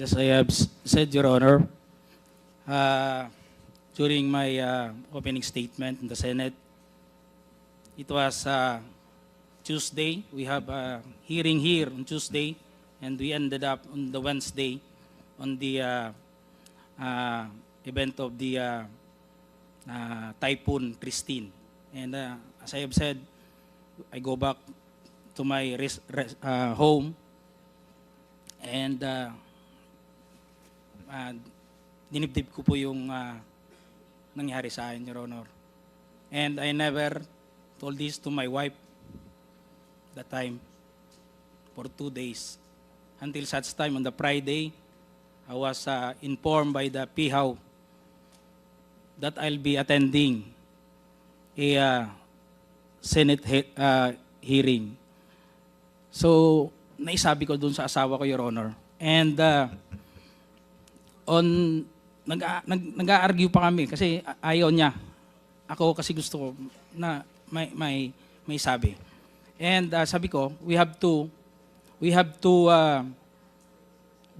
Just I have said, Your Honor, uh, during my uh, opening statement in the Senate, it was uh, Tuesday. We have a hearing here on Tuesday, and we ended up on the Wednesday on the uh, uh, event of the uh, uh, Typhoon Christine. And uh, as I have said, I go back to my res- res- uh, home and uh, uh, dinibdib ko po yung uh, nangyari sa akin, Your Honor. And I never told this to my wife that time for two days. Until such time on the Friday, I was uh, informed by the PIHAW that I'll be attending a uh, Senate he- uh, hearing. So, naisabi ko dun sa asawa ko, Your Honor. And uh, on, nag, nag, nag-argue pa kami kasi ayaw niya. Ako kasi gusto ko na may, may, may sabi. And uh, sabi ko, we have to, we have to uh,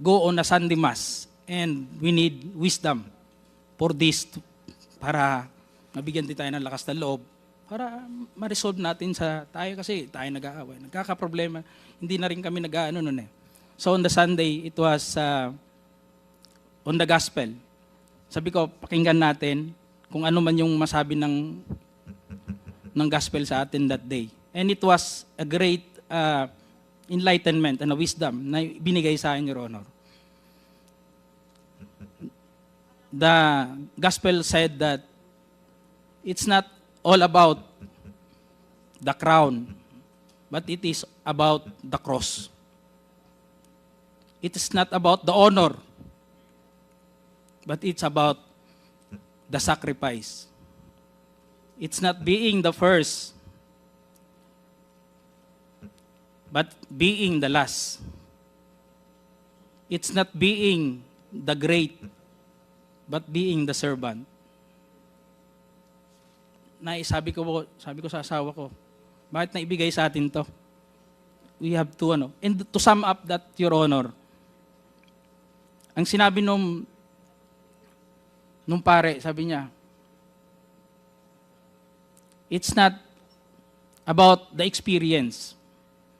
go on a Sunday Mass and we need wisdom for this to- para mabigyan din tayo ng lakas ng loob para ma-resolve natin sa tayo kasi tayo nag-aaway. Nagkakaproblema. Hindi na rin kami nag-aano nun eh. So on the Sunday, it was uh, on the gospel. Sabi ko, pakinggan natin kung ano man yung masabi ng ng gospel sa atin that day. And it was a great uh, enlightenment and a wisdom na binigay sa akin, Your Honor. The gospel said that it's not all about the crown, but it is about the cross. It is not about the honor, but it's about the sacrifice. It's not being the first, but being the last. It's not being the great, but being the servant. Naisabi ko sabi ko sa asawa ko, bakit na ibigay sa atin to? We have to ano. And to sum up that, Your Honor, ang sinabi nung nung pare, sabi niya, it's not about the experience.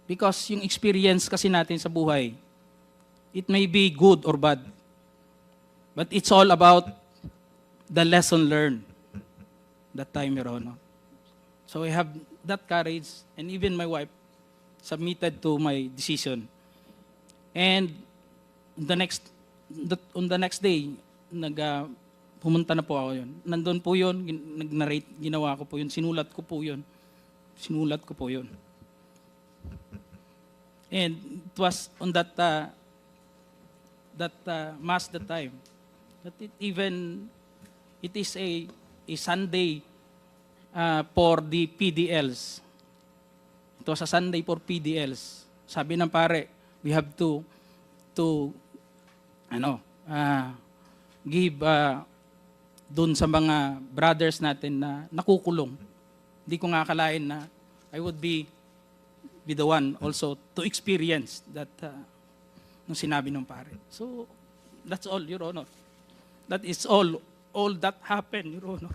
Because yung experience kasi natin sa buhay, it may be good or bad. But it's all about the lesson learned that time, Your Honor. So I have that courage, and even my wife submitted to my decision. And the next, the, on the next day, nag, ah, pumunta na po ako yun. Nandun po yun, nag-narrate, ginawa ko po yun, sinulat ko po yun. Sinulat ko po yun. And it was on that uh, that uh, mass that time that it even it is a a Sunday uh, for the PDLs. It was a Sunday for PDLs. Sabi ng pare, we have to to ano, uh, give uh, dun sa mga brothers natin na nakukulong. Hindi ko nga akalain na I would be be the one also to experience that uh, nung sinabi ng pare. So, that's all, Your Honor. That is all, all that happened, Your Honor.